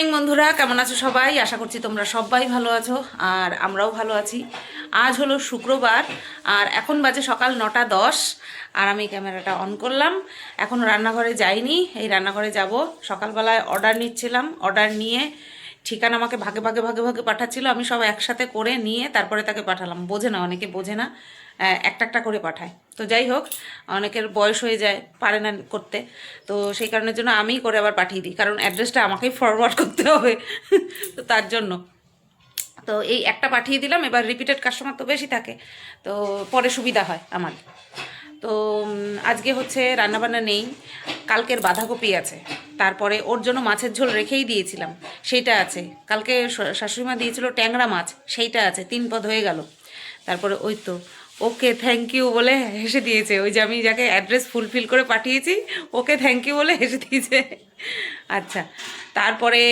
Morning বন্ধুরা, কেমন আছো সবাই? আশা করছি তোমরা সবাই ভালো আছো আর আমরাও ভালো আছি। আজ হলো শুক্রবার আর এখন বাজে সকাল নটা দশ আর আমি ক্যামেরাটা অন করলাম। এখন রান্নাঘরে যাইনি, এই রান্নাঘরে যাব। সকালবেলায় অর্ডার নিচ্ছিলাম অর্ডার নিয়ে ঠিকানা আমাকে ভাগে ভাগে ভাগে ভাগে পাঠাচ্ছিল। আমি সব একসাথে করে নিয়ে তারপরে তাকে পাঠালাম। বোঝে না, অনেকে বোঝে না। একটা একটা করে পাঠায়। তো যাই হোক, অনেকের বয়স হয়ে যায়, পারে না করতে। তো সেই কারণের জন্য আমিই করে আবার পাঠিয়ে দিই, কারণ অ্যাড্রেসটা আমাকেই ফরওয়ার্ড করতে হবে। তো তার জন্য। তো এই একটা পাঠিয়ে দিলাম, এবার রিপিটেড কাস্টমার তো বেশি থাকে। তো পরে সুবিধা হয় আমার। তো আজকে হচ্ছে রান্নাবান্না নেই, কালকের বাঁধাকপি আছে। তারপরে ওর জন্য মাছের ঝোল রেখেই দিয়েছিলাম, সেইটা আছে। কালকে শাশুড়িমা দিয়েছিল ট্যাংরা মাছ, সেইটা আছে, তিন পদ হয়ে গেল। তারপরে ওই তো ওকে থ্যাংক ইউ বলে হেসে দিয়েছে। ওই যে আমি যাকে অ্যাড্রেস ফুলফিল করে পাঠিয়েছি, ওকে থ্যাংক ইউ বলে হেসে দিয়েছে। আচ্ছা তারপরে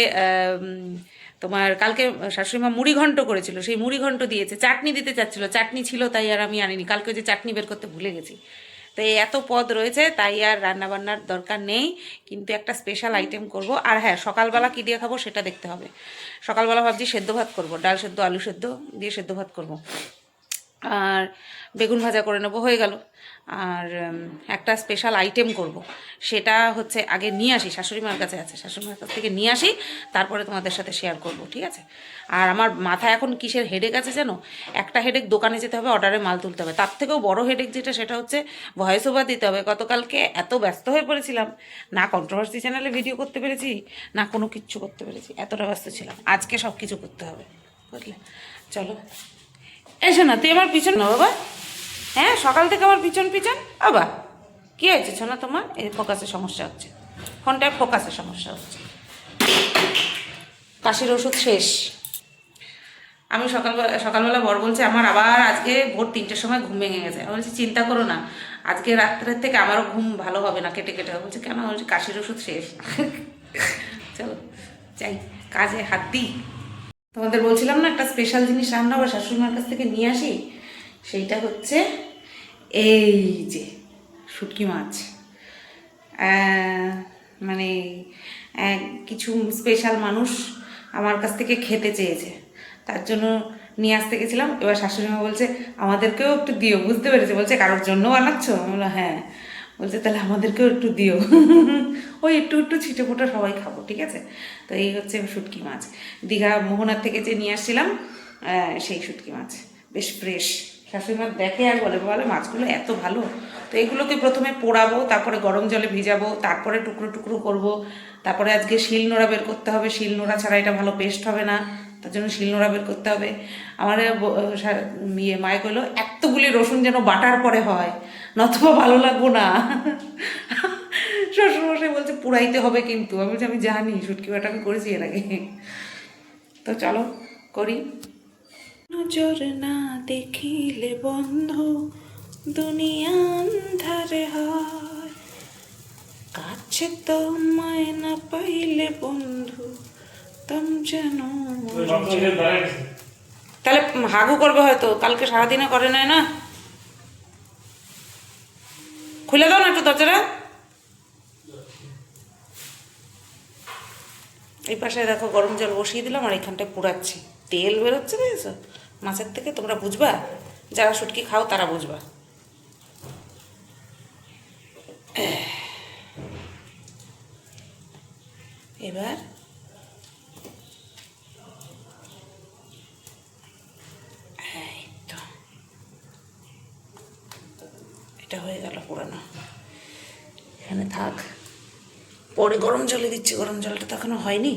তোমার কালকে শাশুড়িমা মুড়ি ঘন্ট করেছিল, সেই মুড়ি ঘন্ট দিয়েছে। চাটনি দিতে চাচ্ছিল, চাটনি ছিল তাই আর আমি আনিনি। কালকে যে চাটনি বের করতে ভুলে গেছি। তো এই এত পদ রয়েছে, তাই আর রান্নাবান্নার দরকার নেই, কিন্তু একটা স্পেশাল আইটেম করব। আর হ্যাঁ সকালবেলা কী দিয়ে খাব সেটা দেখতে হবে। সকালবেলা ভাবছি সেদ্ধ ভাত করব, ডাল সেদ্ধ, আলু সেদ্ধ দিয়ে সেদ্ধ ভাত করব। আর বেগুন ভাজা করে নেব, হয়ে গেল। আর একটা স্পেশাল আইটেম করব। সেটা হচ্ছে আগে নিয়ে আসি, শাশুড়ি মার কাছে আছে, শাশুড়ি মার কাছ থেকে নিয়ে আসি, তারপরে তোমাদের সাথে শেয়ার করব, ঠিক আছে? আর আমার মাথা এখন কিসের হেডেক আছে জানো? একটা হেডেক দোকানে যেতে হবে অর্ডারে মাল তুলতে হবে। তার থেকেও বড় হেডেক যেটা, সেটা হচ্ছে ভয়েস ওভার দিতে হবে। গতকালকে এত ব্যস্ত হয়ে পড়েছিলাম। না কন্ট্রোভার্সি চ্যানেলে ভিডিও করতে পেরেছি, না কোনো কিচ্ছু করতে পেরেছি। এতটা ব্যস্ত ছিলাম। আজকে সব কিছু করতে হবে, বুঝলে? চলো। এসো না তুই আমার পিছন না, বাবা। হ্যাঁ সকাল থেকে আমার পিছন পিছন। বাবা কী হয়েছে শোনা তোমার? এই ফোকাসের সমস্যা হচ্ছে। ফোনটায় ফোকাসের সমস্যা হচ্ছে। কাশির ওষুধ শেষ। আমি সকালবেলা সকালবেলা বর বলছে, আমার আবার আজকে ভোর তিনটের সময় ঘুম ভেঙে গেছে। আমি বলছি, চিন্তা করো না, আজকে রাত্রের থেকে আমারও ঘুম ভালো হবে না, কেটে কেটে। বলছে, কেন? বলছি, কাশির ওষুধ শেষ। চলো, যাই। কাজে হাত দিই। তোমাদের বলছিলাম না, একটা স্পেশাল জিনিস রান্না হবে শাশুড়িমার কাছ থেকে নিয়ে আসি? সেইটা হচ্ছে এই যে শুটকি মাছ। মানে কিছু স্পেশাল মানুষ আমার কাছ থেকে খেতে চেয়েছে। তার জন্য নিয়ে আসতে গেছিলাম। এবার শাশুড়িমা বলছে, আমাদেরকেও একটু দিও। বুঝতে পেরেছে। বলছে, কারোর জন্য বানাচ্ছ? হ্যাঁ। বলছে, তাহলে আমাদেরকেও একটু দিও। ওই একটু একটু ছিটে ফোটা সবাই খাব, ঠিক আছে? তো এই হচ্ছে শুটকি মাছ। দীঘা মোহনার থেকে যে নিয়ে আসছিলাম সেই শুটকি মাছ। বেশ ফ্রেশ শাশুড়ি মা দেখে আর বলে বলে, মাছগুলো এত ভালো। তো এগুলোকে প্রথমে পোড়াবো, তারপরে গরম জলে ভিজাবো, তারপরে টুকরো টুকরো করব। তারপরে আজকে শিল নোড়া বের করতে হবে। শিল নোড়া ছাড়া এটা ভালো পেস্ট হবে না। তার জন্য শিল নোড়া বের করতে হবে। আমার ইয়ে মায়ে কইলো, এতগুলি রসুন যেন বাটার পরে হয়, নতুবা ভালো লাগবো না। শ্বশুরমশাই বলছে, পুরাইতে হবে কিন্তু। আমি বলছি, আমি জানি শুটকি বাটা আমি করেছি এর আগে। তো চলো, করি। নজর না দেখিলে বন্ধ, দুনিয়া আন্ধারে হয়। কাছে তো মায় না পাইলে বন্ধু যেন তাহলে হাগু করবে হয়তো কালকে সারাদিনে করে নেয় না? খুলে দাও না একটু দরজাটা। এই পাশে দেখো গরম জল বসিয়ে দিলাম আর এখানটায় পুড়াচ্ছি। তেল বেরোচ্ছে দেখেছ মাছের থেকে তোমরা বুঝবা? যারা শুটকি খাও তারা বুঝবা। এবার এটা হয়ে গেল পুরানো। এখানে থাক। পরে গরম জলে দিচ্ছি, গরম জলটা তো এখনও হয়নি।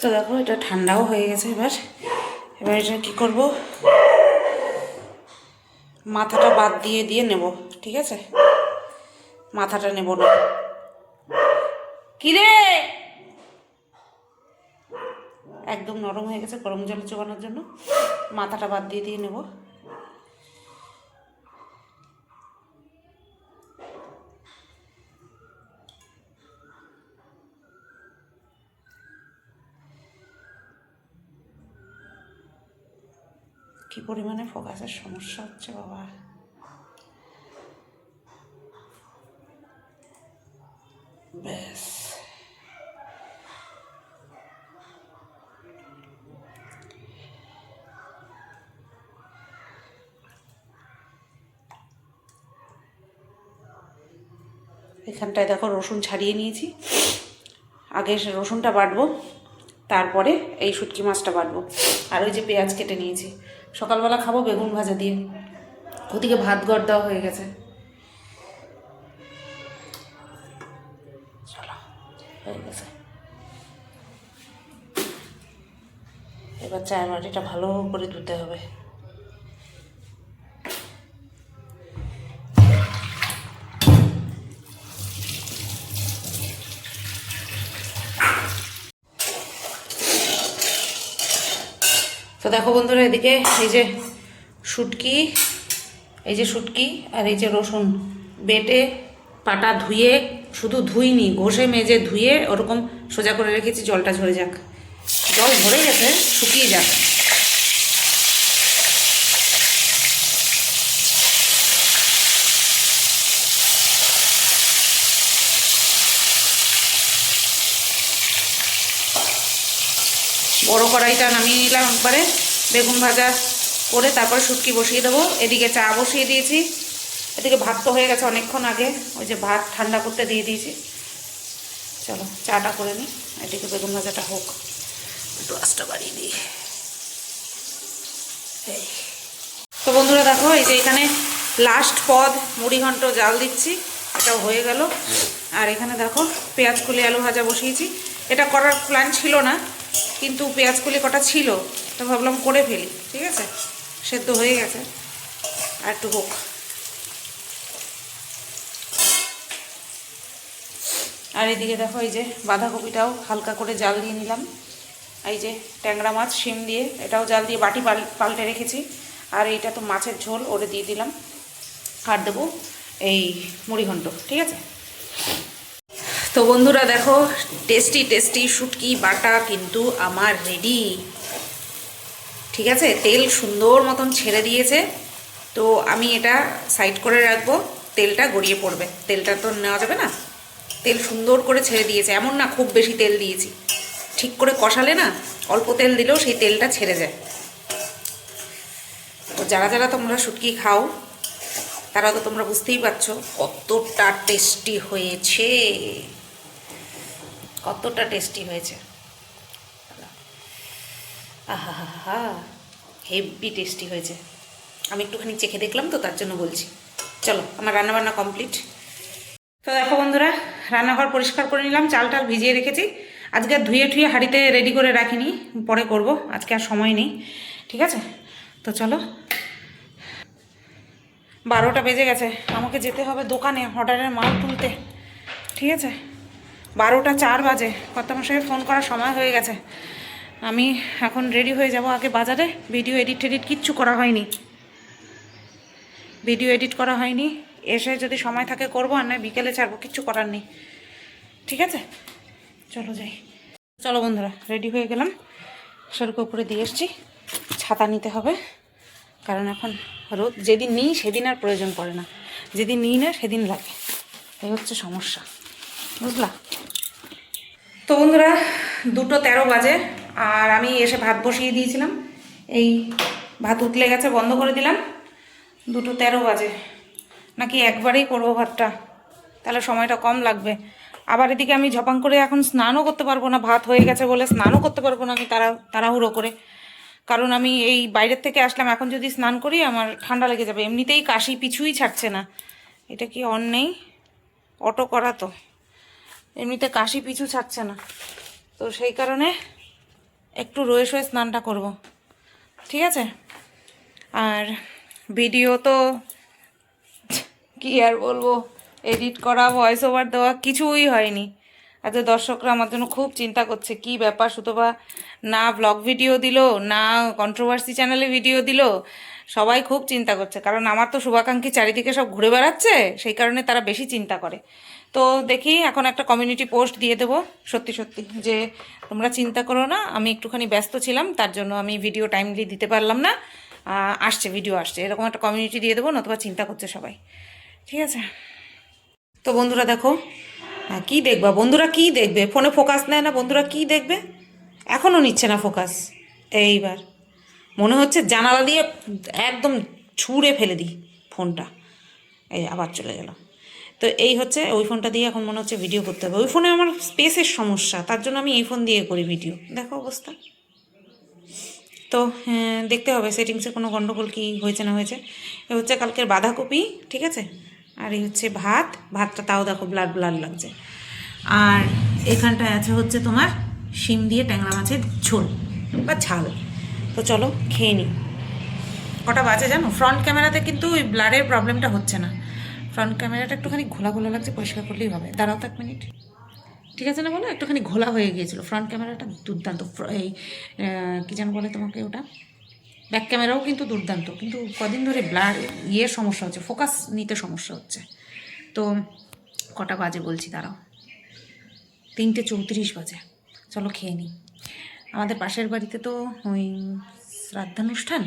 তো দেখো, এটা ঠান্ডাও হয়ে গেছে এবার। এবার এটা কী করব? মাথাটা বাদ দিয়ে দিয়ে নেব, ঠিক আছে? মাথাটা নেব না। কিরে? একদম নরম হয়ে গেছে, গরম জলে চোবানোর জন্য। মাথাটা বাদ দিয়ে দিয়ে নেব। কি পরিমাণে ফোকাসের সমস্যা হচ্ছে বাবা। এখানটায় দেখো রসুন ছাড়িয়ে নিয়েছি। আগে রসুনটা বাটবো, তারপরে এই শুটকি মাছটা বাটবো। আর ওই যে পেঁয়াজ কেটে নিয়েছি। সকালবেলা খাব বেগুন ভাজা দিয়ে। ওদিকে ভাত গড় দেওয়া হয়ে গেছে। চলো, হয়ে গেছে। এবার চায়ের মাটিটা ভালো করে ধুতে হবে। তো দেখো বন্ধুরা, এদিকে এই যে শুটকি, এই যে শুটকি আর এই যে রসুন বেটে পাটা ধুয়ে, শুধু ধুইনি, ঘষে মেজে ধুয়ে ওরকম সোজা করে রেখেছি, জলটা ঝরে যাক। জল ভরে গেছে, শুকিয়ে যাক। বড় কড়াইটা নামিয়ে নিলাম একবারে, বেগুন ভাজা করে তারপর শুটকি বসিয়ে দেবো। এদিকে চা বসিয়ে দিয়েছি। এদিকে ভাত তো হয়ে গেছে অনেকক্ষণ আগে, ওই যে ভাত ঠান্ডা করতে দিয়ে দিয়েছি। চলো, চাটা করে নিই। এদিকে বেগুন ভাজাটা হোক। একটু আঁচটা বাড়িয়ে দিই। এই। তো বন্ধুরা দেখো, এই যে এখানে লাস্ট পদ, মুড়ি ঘন্ট জাল দিচ্ছি। এটাও হয়ে গেল। আর এখানে দেখো, পেঁয়াজ কুলি আলু ভাজা বসিয়েছি। এটা করার প্ল্যান ছিল না, কিন্তু পেঁয়াজ কুলি কটা ছিল, তো ভাবলাম করে ফেলি, ঠিক আছে? সেদ্ধ হয়ে গেছে, আর একটু হোক। আর এদিকে দেখো, এই যে বাঁধাকপিটাও হালকা করে জাল দিয়ে নিলাম। এই যে ট্যাংরা মাছ, শিম দিয়ে, এটাও জাল দিয়ে বাটি পাল, পাল্টে রেখেছি। আর এইটা তো মাছের ঝোল, ওরে দিয়ে দিলাম। আর দেবো এই মুড়িঘণ্ট, ঠিক আছে? তো বন্ধুরা দেখো টেস্টি টেস্টি শুটকি, বাটা কিন্তু আমার রেডি ঠিক আছে? তেল সুন্দর মতন ছেড়ে দিয়েছে। তো আমি এটা সাইড করে রাখব। তেলটা গড়িয়ে পড়বে। তেলটা তো নেওয়া যাবে না? তেল সুন্দর করে ছেড়ে দিয়েছে। এমন না খুব বেশি তেল দিয়েছি। ঠিক করে কষালে না, অল্প তেল দিলেও সেই তেলটা ছেড়ে যায়। তো যারা যারা তোমরা শুটকি খাও, তারা তো তোমরা বুঝতেই পারছ কতটা টেস্টি হয়েছে। কতটা টেস্টি হয়েছে। আহা হা হেভি টেস্টি হয়েছে। আমি একটুখানি চেখে দেখলাম তো, তার জন্য বলছি। চলো, আমার রান্নাবান্না কমপ্লিট। তো দেখো বন্ধুরা, রান্নাঘর পরিষ্কার করে নিলাম, চাল টাল ভিজিয়ে রেখেছি। আজকে ধুয়ে ঠুয়ে হাঁড়িতে রেডি করে রাখিনি, পরে করব, আজকে আর সময় নেই, ঠিক আছে? তো চলো, বারোটা বেজে গেছে, আমাকে যেতে হবে দোকানে অর্ডারের মাল তুলতে, ঠিক আছে? বারোটা চার বাজে। কর্তামশাইয়ের ফোন করার সময় হয়ে গেছে। আমি এখন রেডি হয়ে যাব আগে বাজারে। ভিডিও এডিট টেডিট কিচ্ছু করা হয়নি। ভিডিও এডিট করা হয়নি। এসে যদি সময় থাকে করব, আর নয় বিকেলে ছাড়বো, কিচ্ছু করার নেই। ঠিক আছে? চলো যাই। চলো বন্ধুরা রেডি হয়ে গেলাম। সড়ক উপরে দিয়ে এসছি। ছাতা নিতে হবে। কারণ এখন রোদ, যেদিন নিই সেদিন আর প্রয়োজন পড়ে না। যেদিন নিই না সেদিন লাগে। এই হচ্ছে সমস্যা। বুঝলা? তো বন্ধুরা, দুটো তেরো বাজে, আর আমি এসে ভাত বসিয়ে দিয়েছিলাম। এই ভাত উতলে গেছে, বন্ধ করে দিলাম। দুটো তেরো বাজে। নাকি একবারেই করব ভাতটা? তাহলে সময়টা কম লাগবে। আবার এদিকে আমি ঝপাং করে এখন স্নানও করতে পারব না, ভাত হয়ে গেছে বলে স্নানও করতে পারব না আমি তাড়া তাড়াহুড়ো করে। কারণ আমি এই বাইরের থেকে আসলাম, এখন যদি স্নান করি আমার ঠান্ডা লেগে যাবে। এমনিতেই কাশি পিছুই ছাড়ছে না। এটা কি অন নেই অটো করা তো। এমনিতে কাশি পিছু ছাড়ছে না। তো সেই কারণে একটু রয়ে শয়ে স্নানটা করব। ঠিক আছে? আর ভিডিও তো কি আর বলব? এডিট করা ভয়েস ওভার দেওয়া কিছুই হয়নি। আজ দর্শকরা আমার জন্য খুব চিন্তা করছে, কি ব্যাপার সুতবা না ব্লগ ভিডিও দিল, না কন্ট্রোভার্সি চ্যানেলে ভিডিও দিল। সবাই খুব চিন্তা করছে, কারণ আমার তো শুভাকাঙ্ক্ষী চারিদিকে সব ঘুরে বেড়াচ্ছে, সেই কারণে তারা বেশি চিন্তা করে। তো দেখি এখন একটা কমিউনিটি পোস্ট দিয়ে দেবো সত্যি সত্যি যে তোমরা চিন্তা করো না আমি একটুখানি ব্যস্ত ছিলাম তার জন্য আমি ভিডিও টাইমলি দিতে পারলাম না। আসছে ভিডিও আসছে এরকম একটা কমিউনিটি দিয়ে দেবো নতুবা চিন্তা করছে সবাই। ঠিক আছে? তো বন্ধুরা দেখো হ্যাঁ, কি দেখবা? বন্ধুরা কি দেখবে? ফোনে ফোকাস নেয় না বন্ধুরা কি দেখবে? এখনও নিচ্ছে না ফোকাস এইবার। মনে হচ্ছে জানালা দিয়ে একদম ছুঁড়ে ফেলে দিই ফোনটা। এই আবার চলে গেল তো এই হচ্ছে ওই ফোনটা দিয়ে এখন মনে হচ্ছে ভিডিও করতে হবে। ওই ফোনে আমার স্পেসের সমস্যা তার জন্য আমি এই ফোন দিয়ে করি ভিডিও দেখো অবস্থা। তো হ্যাঁ, দেখতে হবে সেটিংসে কোনো গণ্ডগোল কি হয়েছে না হয়েছে। এ হচ্ছে কালকের বাঁধাকপি ঠিক আছে? আর এই হচ্ছে ভাত ভাতটা তাও দেখো ব্লাড ব্লাড লাগছে। আর এখানটায় আছে হচ্ছে তোমার শিম দিয়ে ট্যাংরা মাছের ঝোল বা ঝাল। তো চলো খেয়ে নিই কটা বাজে জানো? ফ্রন্ট ক্যামেরাতে কিন্তু ওই ব্লাডের প্রবলেমটা হচ্ছে না। ফ্রন্ট ক্যামেরাটা একটুখানি ঘোলা ঘোলা লাগছে, পরিষ্কার করলেই হবে। দাঁড়াও তো এক মিনিট। ঠিক আছে না বলো? একটুখানি ঘোলা হয়ে গিয়েছিল। ফ্রন্ট ক্যামেরাটা দুর্দান্ত। এই কী যেন বলে তোমাকে ওটা? ব্যাক ক্যামেরাও কিন্তু দুর্দান্ত। কিন্তু কদিন ধরে ব্লার ইয়ের সমস্যা হচ্ছে ফোকাস নিতে সমস্যা হচ্ছে। তো কটা বাজে বলছি, দাঁড়াও। তিনটে চৌত্রিশ বাজে। চলো খেয়ে নিই। আমাদের পাশের বাড়িতে তো ওই শ্রাদ্ধানুষ্ঠান।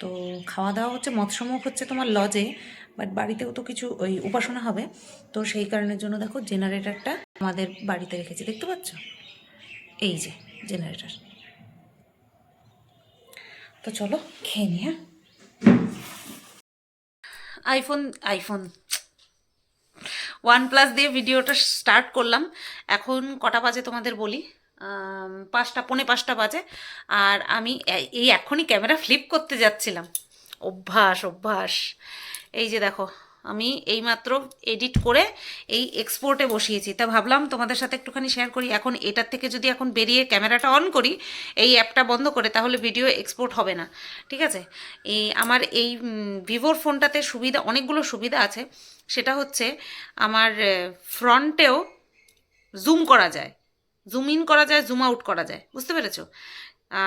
তো খাওয়া দাওয়া হচ্ছে, মৎস্যমুখ হচ্ছে তোমার লজে বাট বাড়িতেও তো কিছু ওই উপাসনা হবে। তো সেই কারণের জন্য দেখো জেনারেটরটা আমাদের বাড়িতে রেখেছি। দেখতে পাচ্ছ? এই যে জেনারেটর তো চলো খেয়ে নি হ্যাঁ? আইফোন আইফোন ওয়ান প্লাস দিয়ে ভিডিওটা স্টার্ট করলাম। এখন কটা বাজে তোমাদের বলি? পাঁচটা, পৌনে পাঁচটা বাজে। আর আমি এই এখনই ক্যামেরা ফ্লিপ করতে যাচ্ছিলাম। অভ্যাস অভ্যাস। এই যে দেখো, আমি এইমাত্র এডিট করে এই এক্সপোর্টে বসিয়েছি। তা ভাবলাম তোমাদের সাথে একটুখানি শেয়ার করি। এখন এটার থেকে যদি এখন বেরিয়ে ক্যামেরাটা অন করি, এই অ্যাপটা বন্ধ করে, তাহলে ভিডিও এক্সপোর্ট হবে না। ঠিক আছে? এই আমার এই ভিভোর ফোনটাতে সুবিধা, অনেকগুলো সুবিধা আছে। সেটা হচ্ছে, আমার ফ্রন্টেও জুম করা যায়। জুম ইন করা যায় জুম আউট করা যায়। বুঝতে পেরেছ?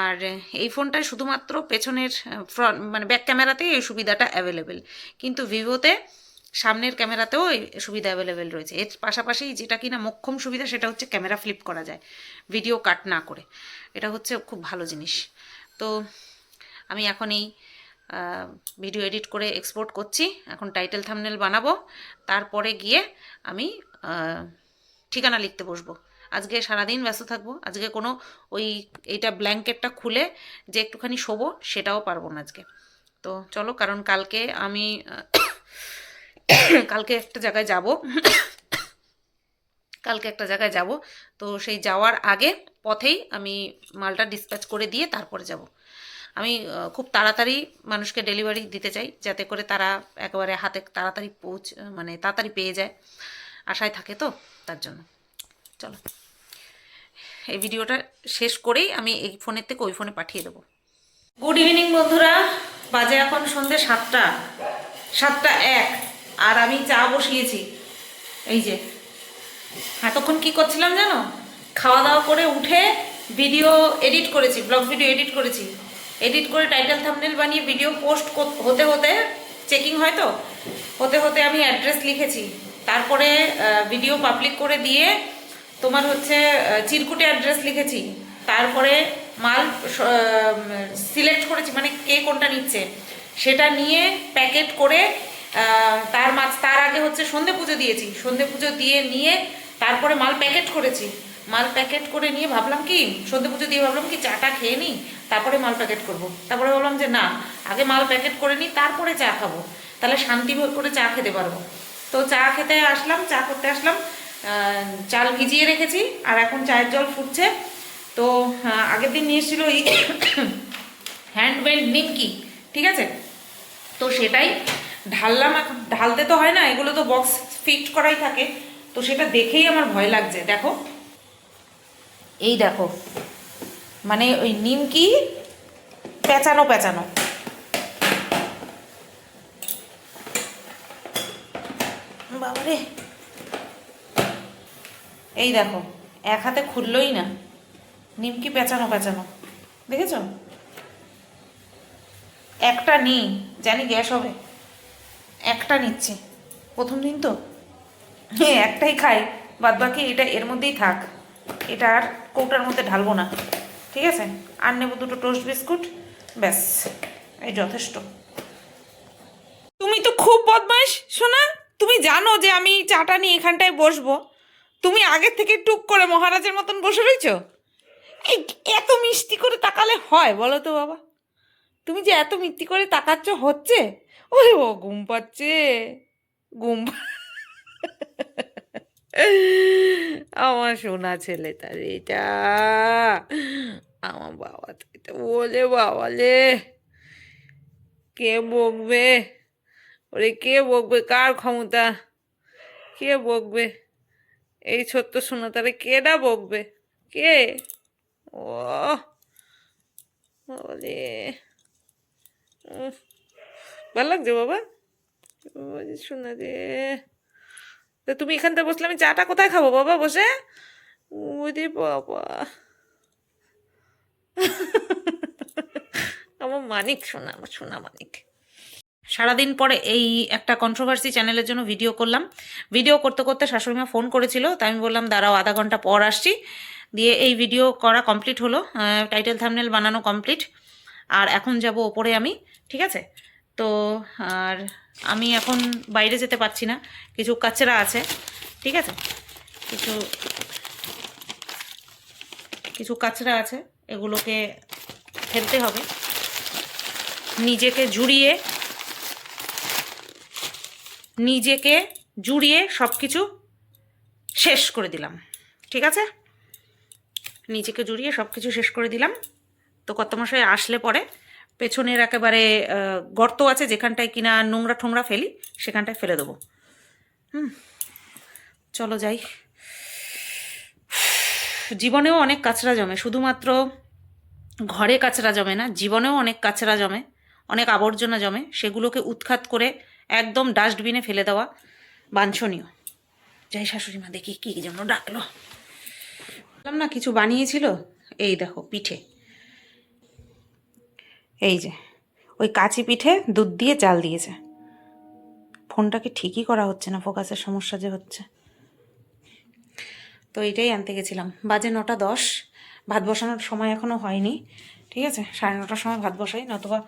আর এই ফোনটায় শুধুমাত্র পেছনের ফ্রন্ট মানে ব্যাক ক্যামেরাতেই এই সুবিধাটা অ্যাভেলেবেল কিন্তু ভিভোতে সামনের ক্যামেরাতেও এই সুবিধা অ্যাভেলেবেল রয়েছে। এর পাশাপাশি যেটা কিনা মোক্ষম সুবিধা সেটা হচ্ছে ক্যামেরা ফ্লিপ করা যায় ভিডিও কাট না করে। এটা হচ্ছে খুব ভালো জিনিস। তো আমি এখন এই ভিডিও এডিট করে এক্সপোর্ট করছি। এখন টাইটেল থামনেল বানাবো। তারপরে গিয়ে আমি ঠিকানা লিখতে বসবো। আজকে সারাদিন ব্যস্ত থাকব, আজকে কোনো ওই এইটা ব্ল্যাঙ্কেটটা খুলে যে একটুখানি শোবো সেটাও পারব না আজকে। তো চলো, কারণ কালকে আমি, কালকে একটা জায়গায় যাব, কালকে একটা জায়গায় যাব, তো সেই যাওয়ার আগে পথেই আমি মালটা ডিসপ্যাচ করে দিয়ে তারপরে যাব। আমি খুব তাড়াতাড়ি মানুষকে ডেলিভারি দিতে চাই, যাতে করে তারা একেবারে হাতে তাড়াতাড়ি পৌঁছ মানে তাড়াতাড়ি পেয়ে যায়, আশায় থাকে তো, তার জন্য। চলো। এই ভিডিওটা শেষ করেই আমি এই ফোনের থেকে ওই ফোনে পাঠিয়ে দেবো। গুড ইভিনিং বন্ধুরা, বাজে এখন সন্ধ্যে সাতটা। সাতটা এক, আর আমি চা বসিয়েছি। এই যে, এতক্ষণ কি করছিলাম জানো? খাওয়া দাওয়া করে উঠে ভিডিও এডিট করেছি ব্লগ ভিডিও এডিট করেছি। এডিট করে টাইটেল থামনেল বানিয়ে ভিডিও পোস্ট হতে হতে চেকিং হয় তো? হতে হতে আমি অ্যাড্রেস লিখেছি। তারপরে ভিডিও পাবলিক করে দিয়ে তোমার হচ্ছে চিরকুটে অ্যাড্রেস লিখেছি। তারপরে মাল সিলেক্ট করেছি মানে কে কোনটা নিচ্ছে। সেটা নিয়ে প্যাকেট করে তার মাছ তার আগে হচ্ছে সন্ধে পুজো দিয়েছি। সন্ধে পুজো দিয়ে নিয়ে তারপরে মাল প্যাকেট করেছি। মাল প্যাকেট করে নিয়ে ভাবলাম কি, সন্ধে পুজো দিয়ে ভাবলাম কি, চাটা খেয়ে নিই, তারপরে মাল প্যাকেট করব। তারপরে ভাবলাম যে না, আগে মাল প্যাকেট করে নিই, তারপরে চা খাব। তাহলে শান্তি করে চা খেতে পারব। তো চা খেতে আসলাম, চা করতে আসলাম। চাল ভিজিয়ে রেখেছি, আর এখন চায়ের জল ফুটছে। তো আগের দিন নিয়ে এসেছিল এই হ্যান্ডমেড নিমকি, ঠিক আছে? তো সেটাই ঢাললাম ঢালতে তো হয় না, এগুলো তো বক্স ফিক্সড করাই থাকে। তো সেটা দেখেই আমার ভয় লাগছে, দেখো। এই দেখো মানে ওই নিমকি পেঁচানো পেঁচানো। বাবারে এই দেখো, এক হাতে খুললই না। নিমকি পেঁচানো পেঁচানো। দেখেছ? একটা নিই, জানি গ্যাস হবে। একটা নিচ্ছি। প্রথম দিন তো? হ্যাঁ একটাই খাই। বাদ বাকি এটা এর মধ্যেই থাক। এটা আর কৌটার মধ্যে ঢালবো না। ঠিক আছে? আর নেব দুটো টোস্ট বিস্কুট। ব্যাস, এই যথেষ্ট। তুমি তো খুব বদমাইশ শোনা তুমি জানো যে আমি চাটা নিয়ে এখানটায় বসবো। তুমি আগের থেকে টুক করে মহারাজের মতন বসে রয়েছো এই এত মিষ্টি করে তাকালে হয়, বলো তো বাবা। তুমি যে এত মিষ্টি করে তাকাচ্ছ, হচ্ছে? ওরে ও, ঘুম পাচ্ছে। পা- আমার সোনা ছেলে তার এটা আমার বাবা তো এটা বলে বাবালে কে বকবে? ওরে কে বকবে? কার ক্ষমতা? কে বকবে? এই ছোট্ট সোনা তারে কেডা বকবে? কে? ও উফ, ভালো লাগছে বাবা? শোনা রে তা তুমি এখানটা বসলে আমি চাটা কোথায় খাব বাবা বসে? ওরে বাবা। আমার মানিক শোনা আমার সোনা মানিক। সারাদিন পরে এই একটা কন্ট্রোভার্সি চ্যানেলের জন্য ভিডিও করলাম। ভিডিও করতে করতে শাশুড়িমা ফোন করেছিল, তাই আমি বললাম, দাঁড়াও, আধা ঘণ্টা পর আসছি। দিয়ে এই ভিডিও করা কমপ্লিট হলো। টাইটেল থামনেল বানানো কমপ্লিট আর এখন যাব ওপরে আমি, ঠিক আছে? তো আর আমি এখন বাইরে যেতে পারছি না, কিছু কাচরা আছে, ঠিক আছে? কিছু কিছু কাচরা আছে, এগুলোকে ফেলতে হবে। নিজেকে জুড়িয়ে নিজেকে জুড়িয়ে সব কিছু শেষ করে দিলাম। ঠিক আছে? নিজেকে জুড়িয়ে সব কিছু শেষ করে দিলাম। তো কত মশাই আসলে পরে। পেছনের একেবারে গর্ত আছে যেখানটায় কিনা নোংরা ঠোংরা ফেলি, সেখানটায় ফেলে দেবো। হুম, চলো যাই। জীবনেও অনেক কাচরা জমে, শুধুমাত্র ঘরে কাচরা জমে না, জীবনেও অনেক কাচরা জমে, অনেক আবর্জনা জমে, সেগুলোকে উৎখাত করে একদম ডাস্টবিনে ফেলে দেওয়া বাঞ্ছনীয়। যাই শাশুড়ি মা দেখি কী যেন ডাকলো। বললাম, না, কিছু বানিয়েছিল? এই দেখো, পিঠে। এই যে, ওই কাচি পিঠে দুধ দিয়ে চাল দিয়েছে। ফোনটাকে ঠিকই করা হচ্ছে না? ফোকাসের সমস্যা যে হচ্ছে। তো এইটাই আনতে গেছিলাম। বাজে নটা দশ। ভাত বসানোর সময় এখনও হয়নি। ঠিক আছে? সাড়ে নটার সময় ভাত বসাই, নতুবা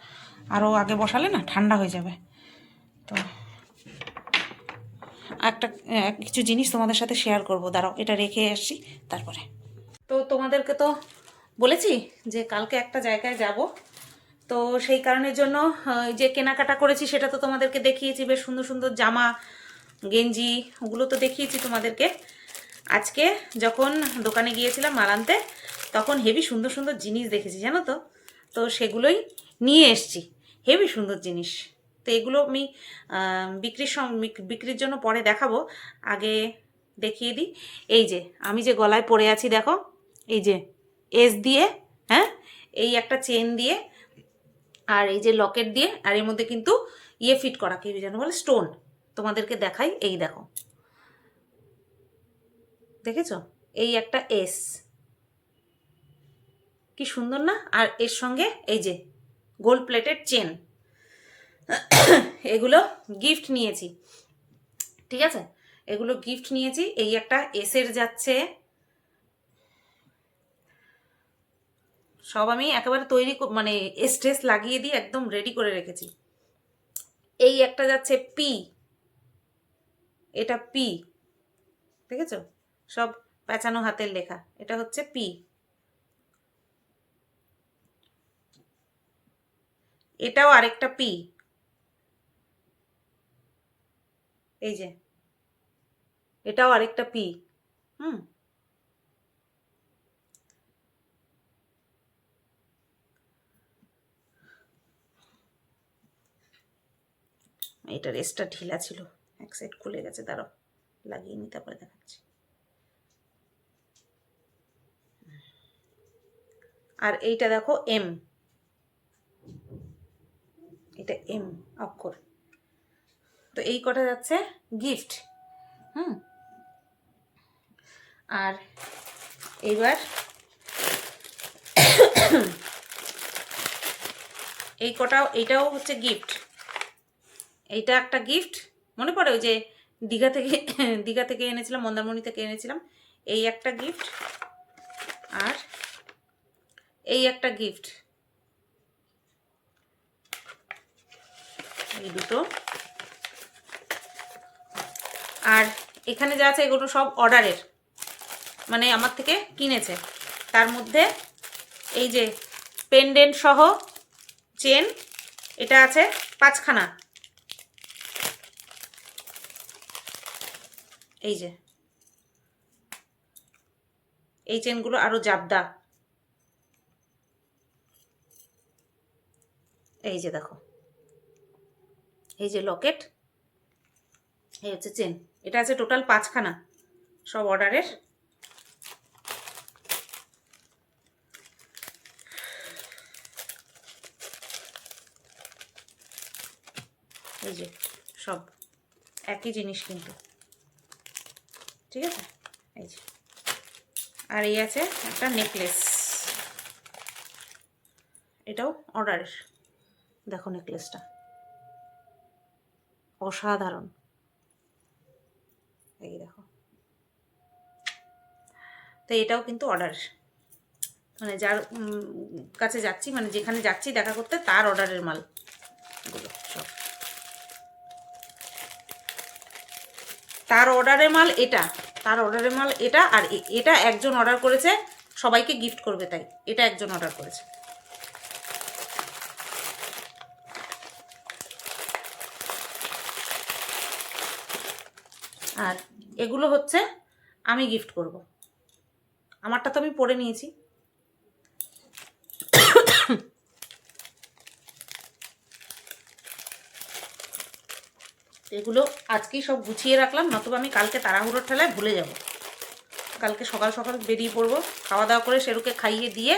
আরও আগে বসালে না, ঠান্ডা হয়ে যাবে। তো একটা কিছু জিনিস তোমাদের সাথে শেয়ার করব। দাঁড়াও, এটা রেখে আসছি তারপরে। তো তোমাদেরকে তো বলেছি যে কালকে একটা জায়গায় যাব। তো সেই কারণের জন্য যে কেনাকাটা করেছি, সেটা তো তোমাদেরকে দেখিয়েছি, বেশ সুন্দর সুন্দর জামা, গেঞ্জি, ওগুলো তো দেখিয়েছি তোমাদেরকে। আজকে যখন দোকানে গিয়েছিলাম মাল আনতে, তখন হেভি সুন্দর সুন্দর জিনিস দেখেছি, জানো তো? তো সেগুলোই নিয়ে এসছি। হেভি সুন্দর জিনিস। তো এগুলো আমি বিক্রির বিক্রির জন্য পরে দেখাবো। আগে দেখিয়ে দিই। এই যে, আমি যে গলায় পরে আছি, দেখো। এই যে এস দিয়ে হ্যাঁ? এই একটা চেন দিয়ে আর এই যে লকেট দিয়ে আর এর মধ্যে কিন্তু ইয়ে ফিট করা, কি যেন বলে স্টোন তোমাদেরকে দেখাই, এই দেখো। দেখেছ? এই একটা এস কি সুন্দর না? আর এর সঙ্গে এই যে গোল্ড প্লেটেড চেন এগুলো গিফট নিয়েছি। ঠিক আছে? এগুলো গিফট নিয়েছি। এই একটা এসের যাচ্ছে। সব আমি একেবারে তৈরি মানে স্ট্রেস লাগিয়ে দিয়ে একদম রেডি করে রেখেছি। এই একটা যাচ্ছে পি এটা পি দেখেছ? সব পেঁচানো হাতের লেখা। এটা হচ্ছে পি এটাও আরেকটা পি এই যে, এটাও আরেকটা পি হুম? এটা রেসটা ঢিলা ছিল, এক সাইড খুলে গেছে, দাঁড়াও, লাগিয়ে নি, তারপরে দেখাচ্ছি। আর এইটা দেখো এম এটা এম অক্ষর। তো এই কটা যাচ্ছে গিফট হুম? আর এইবার এই কটাও, এইটাও হচ্ছে গিফট এইটা একটা গিফট মনে পড়ে ওই যে দীঘা থেকে দীঘা থেকে এনেছিলাম, মন্দারমণি থেকে এনেছিলাম। এই একটা গিফট আর এই একটা গিফট এই দুটো। আর এখানে যা আছে এগুলো সব অর্ডারের। মানে আমার থেকে কিনেছে। তার মধ্যে এই যে পেন্ডেন্ট সহ চেন, এটা আছে পাঁচখানা। এই যে। এই চেনগুলো আরও জাবদা। এই যে দেখো। এই যে লকেট, এই হচ্ছে চেন। এটা আছে টোটাল পাঁচখানা সব অর্ডারের। এই যে সব একই জিনিস কিন্তু। ঠিক আছে? এই যে। আর এই আছে একটা নেকলেস। এটাও অর্ডারের। দেখো নেকলেসটা। অসাধারণ। এই দেখো। তো এটাও কিন্তু অর্ডার মানে যার কাছে যাচ্ছি মানে যেখানে যাচ্ছি দেখা করতে, তার অর্ডারের মাল। এগুলো সব। তার অর্ডারের মাল এটা, তার অর্ডারের মাল এটা, আর এটা একজন অর্ডার করেছে, সবাইকে গিফট করবে তাই। এটা একজন অর্ডার করেছে। আর এগুলো হচ্ছে আমি গিফট করব। আমারটা তো আমি পরে নিয়েছি। এগুলো আজকেই সব গুছিয়ে রাখলাম, নতুবা আমি কালকে তাড়াহুড়োর ঠেলায় ভুলে যাব। কালকে সকাল সকাল বেরিয়ে পড়ব, খাওয়া দাওয়া করে সেরুকে খাইয়ে দিয়ে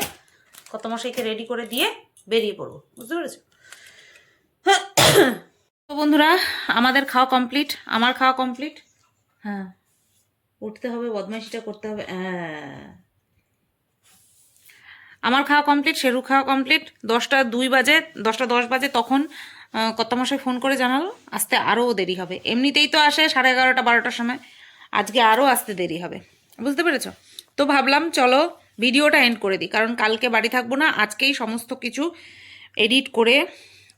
কত মশাইকে রেডি করে দিয়ে বেরিয়ে পড়ব। বুঝতে পেরেছ? তো বন্ধুরা, আমাদের খাওয়া কমপ্লিট আমার খাওয়া কমপ্লিট হ্যাঁ। উঠতে হবে, বদমাইশিটা করতে হবে আমার খাওয়া কমপ্লিট শেরু খাওয়া কমপ্লিট দশটা দুই বাজে, দশটা দশ বাজে তখন কর্তামশাই ফোন করে জানালো, আসতে আরও দেরি হবে। এমনিতেই তো আসে সাড়ে এগারোটা, বারোটার সময়। আজকে আরও আসতে দেরি হবে। বুঝতে পেরেছ? তো ভাবলাম, চলো ভিডিওটা এন্ড করে দিই, কারণ কালকে বাড়ি থাকব না, আজকেই সমস্ত কিছু এডিট করে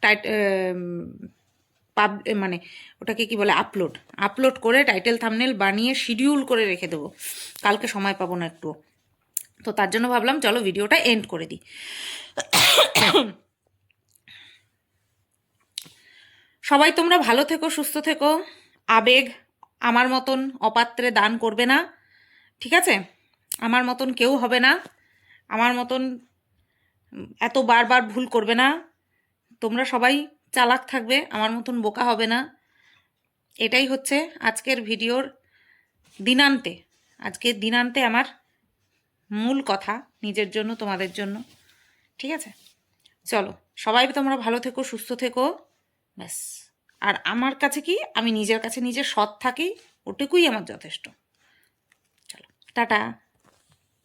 টাইট পাব মানে ওটাকে কি বলে আপলোড আপলোড করে টাইটেল থামনেল বানিয়ে শিডিউল করে রেখে দেবো। কালকে সময় পাবো না একটু তো তার জন্য ভাবলাম, চলো ভিডিওটা এন্ড করে দিই। সবাই তোমরা ভালো থেকো, সুস্থ থেকো। আবেগ আমার মতন অপাত্রে দান করবে না। ঠিক আছে? আমার মতন কেউ হবে না। আমার মতন এত বারবার ভুল করবে না। তোমরা সবাই চালাক থাকবে, আমার মতন বোকা হবে না। এটাই হচ্ছে আজকের ভিডিওর দিনান্তে। আজকের দিনান্তে আমার মূল কথা, নিজের জন্য, তোমাদের জন্য। ঠিক আছে? চলো, সবাই তোমরা ভালো থেকো, সুস্থ থেকো, ব্যাস। আর আমার কাছে কি? আমি নিজের কাছে নিজে সৎ থাকি, ওটুকুই আমার যথেষ্ট। চলো, টাটা।